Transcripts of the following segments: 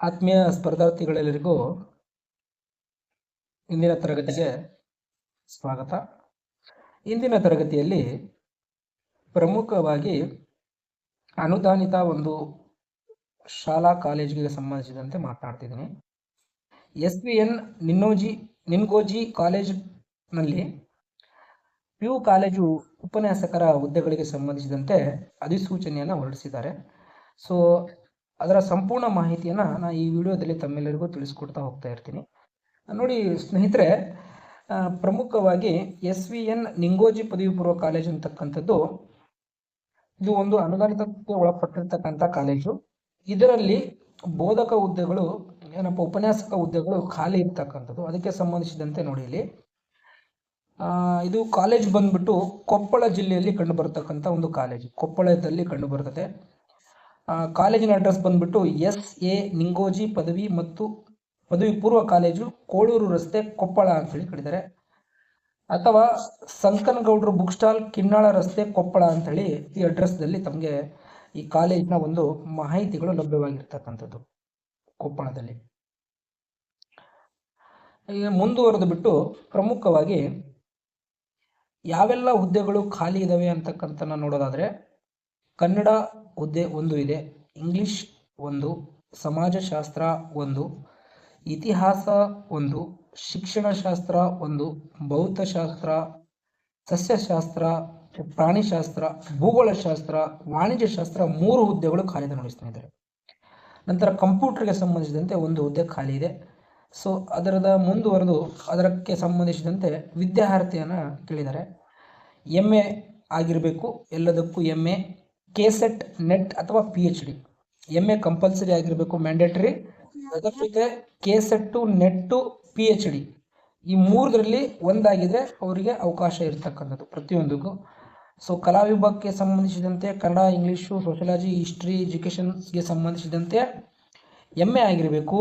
ಆತ್ಮೀಯ ಸ್ಪರ್ಧಾರ್ಥಿಗಳೆಲ್ಲರಿಗೂ ಇಂದಿನ ತರಗತಿಗೆ ಸ್ವಾಗತ. ಇಂದಿನ ತರಗತಿಯಲ್ಲಿ ಪ್ರಮುಖವಾಗಿ ಅನುದಾನಿತ ಒಂದು ಶಾಲಾ ಕಾಲೇಜಿಗೆ ಸಂಬಂಧಿಸಿದಂತೆ ಮಾತನಾಡ್ತಿದ್ದೀನಿ ಎಸ್ ವಿ ಎನ್ ನಿನ್ನೋಜಿ, ನಿನ್ಗೋಜಿ ಕಾಲೇಜ್ನಲ್ಲಿ ಪಿ ಯು ಕಾಲೇಜು ಉಪನ್ಯಾಸಕರ ಹುದ್ದೆಗಳಿಗೆ ಸಂಬಂಧಿಸಿದಂತೆ ಅಧಿಸೂಚನೆಯನ್ನು ಹೊರಡಿಸಿದ್ದಾರೆ. ಸೊ ಅದರ ಸಂಪೂರ್ಣ ಮಾಹಿತಿಯನ್ನು ನಾನು ಈ ವಿಡಿಯೋದಲ್ಲಿ ತಮ್ಮೆಲ್ಲರಿಗೂ ತಿಳಿಸ್ಕೊಡ್ತಾ ಹೋಗ್ತಾ ಇರ್ತೀನಿ. ನೋಡಿ ಸ್ನೇಹಿತರೆ ಪ್ರಮುಖವಾಗಿ ಎಸ್ ವಿ ಎನ್ ನಿಂಗೋಜಿ ಪದವಿ ಪೂರ್ವ ಕಾಲೇಜು ಅಂತಕ್ಕಂಥದ್ದು, ಇದು ಒಂದು ಅನುದಾನಿತಕ್ಕೆ ಒಳಪಟ್ಟಿರ್ತಕ್ಕಂಥ ಕಾಲೇಜು. ಇದರಲ್ಲಿ ಬೋಧಕ ಹುದ್ದೆಗಳು, ಏನಪ್ಪ, ಉಪನ್ಯಾಸಕ ಹುದ್ದೆಗಳು ಖಾಲಿ ಇರ್ತಕ್ಕಂಥದ್ದು. ಅದಕ್ಕೆ ಸಂಬಂಧಿಸಿದಂತೆ ನೋಡಿ ಇಲ್ಲಿ. ಇದು ಕಾಲೇಜ್ ಬಂದ್ಬಿಟ್ಟು ಕೊಪ್ಪಳ ಜಿಲ್ಲೆಯಲ್ಲಿ ಕಂಡು ಬರತಕ್ಕಂಥ ಒಂದು ಕಾಲೇಜು. ಕೊಪ್ಪಳದಲ್ಲಿ ಕಂಡು ಬರ್ತದೆ. ಕಾಲೇಜಿನ ಅಡ್ರೆಸ್ ಬಂದ್ಬಿಟ್ಟು ಎಸ್ ಎ ನಿಂಗೋಜಿ ಪದವಿ ಮತ್ತು ಪದವಿ ಪೂರ್ವ ಕಾಲೇಜು ಕೋಳೂರು ರಸ್ತೆ ಕೊಪ್ಪಳ ಅಂತ ಹೇಳಿ ಕರೀತಾರೆ. ಅಥವಾ ಸಂಕನಗೌಡರು ಬುಕ್ ಸ್ಟಾಲ್ ಕಿನ್ನಾಳ ರಸ್ತೆ ಕೊಪ್ಪಳ ಅಂತ ಹೇಳಿ ಈ ಅಡ್ರೆಸ್ದಲ್ಲಿ ತಮಗೆ ಈ ಕಾಲೇಜಿನ ಒಂದು ಮಾಹಿತಿಗಳು ಲಭ್ಯವಾಗಿರ್ತಕ್ಕಂಥದ್ದು ಕೊಪ್ಪಳದಲ್ಲಿ. ಈಗ ಮುಂದುವರೆದು ಬಿಟ್ಟು ಪ್ರಮುಖವಾಗಿ ಯಾವೆಲ್ಲ ಹುದ್ದೆಗಳು ಖಾಲಿ ಇದ್ದಾವೆ ಅಂತಕ್ಕಂಥ ನೋಡೋದಾದ್ರೆ ಕನ್ನಡ ಹುದ್ದೆ ಒಂದು ಇದೆ, ಇಂಗ್ಲಿಷ್ ಒಂದು, ಸಮಾಜಶಾಸ್ತ್ರ ಒಂದು, ಇತಿಹಾಸ ಒಂದು, ಶಿಕ್ಷಣಶಾಸ್ತ್ರ ಒಂದು, ಭೌತಶಾಸ್ತ್ರ, ಸಸ್ಯಶಾಸ್ತ್ರ, ಪ್ರಾಣಿಶಾಸ್ತ್ರ, ಭೂಗೋಳಶಾಸ್ತ್ರ, ವಾಣಿಜ್ಯಶಾಸ್ತ್ರ ಮೂರು ಹುದ್ದೆಗಳು ಖಾಲಿ ಇದ್ದಾರೆ. ನಂತರ ಕಂಪ್ಯೂಟರ್ಗೆ ಸಂಬಂಧಿಸಿದಂತೆ ಒಂದು ಹುದ್ದೆ ಖಾಲಿ ಇದೆ. ಸೊ ಅದರದ ಮುಂದುವರೆದು ಅದಕ್ಕೆ ಸಂಬಂಧಿಸಿದಂತೆ ವಿದ್ಯಾರ್ಥಿಯನ್ನು ಕೇಳಿದ್ದಾರೆ. ಎಂ ಎ ಆಗಿರಬೇಕು, ಎಲ್ಲದಕ್ಕೂ M A K SET NET ಅಥವಾ P H D M A compulsory ಆಗಿರಬೇಕು ಮ್ಯಾಂಡೇಟರಿ ಅದರ ಜೊತೆ K SET NET P H D ಈ ಮೂರರಲ್ಲಿ ಒಂದಾಗಿದೆ ಅವರಿಗೆ ಅವಕಾಶ ಇರತಕ್ಕಂಥದ್ದು ಪ್ರತಿಯೊಂದಕ್ಕೂ. ಸೊ ಕಲಾ ವಿಭಾಗಕ್ಕೆ ಸಂಬಂಧಿಸಿದಂತೆ ಕನ್ನಡ, ಇಂಗ್ಲೀಷು ಸೋಷಿಯಾಲಜಿ ಹಿಸ್ಟ್ರಿ ಎಜುಕೇಷನ್ಗೆ ಸಂಬಂಧಿಸಿದಂತೆ ಎಂ ಎ ಆಗಿರಬೇಕು.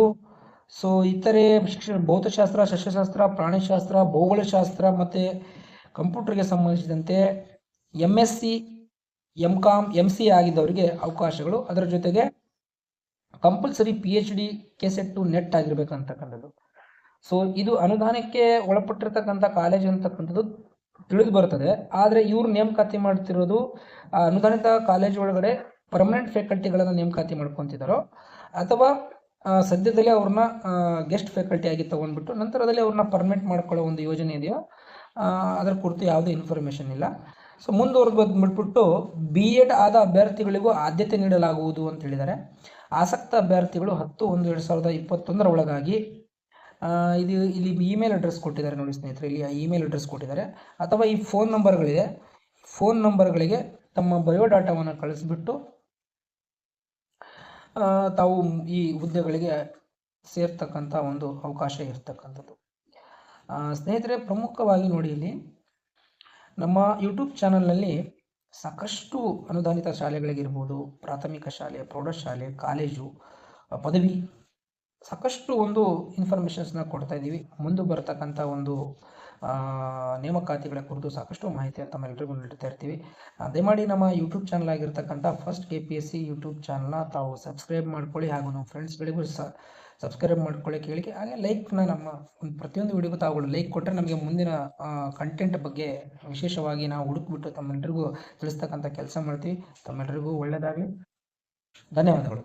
ಸೊ ಇತರೆ ಶಿಕ್ಷಣ, ಭೌತಶಾಸ್ತ್ರ ಸಸ್ಯಶಾಸ್ತ್ರ ಪ್ರಾಣಿಶಾಸ್ತ್ರ ಭೌಗೋಳಶಾಸ್ತ್ರ ಮತ್ತು ಕಂಪ್ಯೂಟರ್ಗೆ ಸಂಬಂಧಿಸಿದಂತೆ M S C M com M C ಆಗಿದ್ದವರಿಗೆ ಅವಕಾಶಗಳು. ಅದರ ಜೊತೆಗೆ compulsory P H D KSET NET ಆಗಿರ್ಬೇಕಂತಕ್ಕಂಥದ್ದು. So ಇದು ಅನುದಾನಕ್ಕೆ ಒಳಪಟ್ಟಿರ್ತಕ್ಕಂಥ ಕಾಲೇಜ್ ಅಂತಕ್ಕಂಥದ್ದು ತಿಳಿದು ಬರ್ತದೆ ಆದರೆ ಇವ್ರು ನೇಮಕಾತಿ ಮಾಡ್ತಿರೋದು ಅನುದಾನಿತ ಕಾಲೇಜ್ ಒಳಗಡೆ ಪರ್ಮನೆಂಟ್ ಫ್ಯಾಕಲ್ಟಿಗಳನ್ನು ನೇಮಕಾತಿ ಮಾಡ್ಕೊತಿದ್ದಾರೋ ಅಥವಾ ಸದ್ಯದಲ್ಲೇ ಅವ್ರನ್ನ ಗೆಸ್ಟ್ ಫ್ಯಾಕಲ್ಟಿ ಆಗಿ ತಗೊಂಡ್ಬಿಟ್ಟು ನಂತರದಲ್ಲಿ ಅವ್ರನ್ನ ಪರ್ಮನೆಂಟ್ ಮಾಡ್ಕೊಳ್ಳೋ ಒಂದು ಯೋಜನೆ ಇದೆಯೋ ಅದರ ಕುರಿತು ಯಾವುದೇ ಇನ್ಫಾರ್ಮೇಷನ್ ಇಲ್ಲ. ಸೊ ಮುಂದುವರೆದು ಬಂದ್ಬಿಟ್ಬಿಟ್ಟು ಬಿ ಎಡ್ ಆದ ಅಭ್ಯರ್ಥಿಗಳಿಗೂ ಆದ್ಯತೆ ನೀಡಲಾಗುವುದು ಅಂತ ಹೇಳಿದ್ದಾರೆ. ಆಸಕ್ತ ಅಭ್ಯರ್ಥಿಗಳು ಹತ್ತು, ಒಂದು, ಎರಡು ಸಾವಿರದ ಇಪ್ಪತ್ತೊಂದರ ಒಳಗಾಗಿ ಇದು ಇಲ್ಲಿ ಇಮೇಲ್ ಅಡ್ರೆಸ್ ಕೊಟ್ಟಿದ್ದಾರೆ ನೋಡಿ ಸ್ನೇಹಿತರೆ. ಇಲ್ಲಿ ಇಮೇಲ್ ಅಡ್ರೆಸ್ ಕೊಟ್ಟಿದ್ದಾರೆ. ಅಥವಾ ಈ ಫೋನ್ ನಂಬರ್ಗಳಿದೆ ಫೋನ್ ನಂಬರ್ಗಳಿಗೆ ತಮ್ಮ ಬಯೋಡಾಟಾವನ್ನು ಕಳಿಸ್ಬಿಟ್ಟು ತಾವು ಈ ಹುದ್ದೆಗಳಿಗೆ ಸೇರ್ತಕ್ಕಂಥ ಒಂದು ಅವಕಾಶ ಇರ್ತಕ್ಕಂಥದ್ದು. ಸ್ನೇಹಿತರೆ, ಪ್ರಮುಖವಾಗಿ ನೋಡಿ ಇಲ್ಲಿ ನಮ್ಮ ಯೂಟ್ಯೂಬ್ ಚಾನಲ್ನಲ್ಲಿ ಸಾಕಷ್ಟು ಅನುದಾನಿತ ಶಾಲೆಗಳಿಗಿರ್ಬೋದು, ಪ್ರಾಥಮಿಕ ಶಾಲೆ, ಪ್ರೌಢಶಾಲೆ, ಕಾಲೇಜು ಪದವಿ ಸಾಕಷ್ಟು ಒಂದು ಇನ್ಫಾರ್ಮೇಷನ್ಸ್ನ ಕೊಡ್ತಾ ಇದ್ದೀವಿ. ಮುಂದೆ ಬರ್ತಕ್ಕಂಥ ಒಂದು ನೇಮಕಾತಿಗಳ ಕುರಿತು ಸಾಕಷ್ಟು ಮಾಹಿತಿಯನ್ನು ತಮ್ಮೆಲ್ಲರಿಗೂ ನೀಡ್ತಾ ಇರ್ತೀವಿ. ದಯಮಾಡಿ ನಮ್ಮ ಯೂಟ್ಯೂಬ್ ಚಾನಲ್ ಆಗಿರ್ತಕ್ಕಂಥ first K P S C YouTube ಚಾನಲ್ನ ತಾವು ಸಬ್ಸ್ಕ್ರೈಬ್ ಮಾಡ್ಕೊಳ್ಳಿ ಹಾಗೂ ನಮ್ಮ ಫ್ರೆಂಡ್ಸ್ಗಳಿಗೂ ಸಹ ಸಬ್ಸ್ಕ್ರೈಬ್ ಮಾಡ್ಕೊಳ್ಳಿ ಕೇಳಿಕೆ. ಹಾಗೆ ಲೈಕ್ನ ನಮ್ಮ ಒಂದು ಪ್ರತಿಯೊಂದು ವಿಡಿಯೋಗೂ ತಾವುಗಳು ಲೈಕ್ ಕೊಟ್ಟರೆ ನಮಗೆ ಮುಂದಿನ ಕಂಟೆಂಟ್ ಬಗ್ಗೆ ವಿಶೇಷವಾಗಿ ನಾವು ಹುಡುಕ್ಬಿಟ್ಟು ತಮ್ಮೆಲ್ಲರಿಗೂ ತಿಳಿಸ್ತಕ್ಕಂಥ ಕೆಲಸ ಮಾಡ್ತೀವಿ. ತಮ್ಮೆಲ್ಲರಿಗೂ ಒಳ್ಳೆಯದಾಗಲಿ ಧನ್ಯವಾದಗಳು.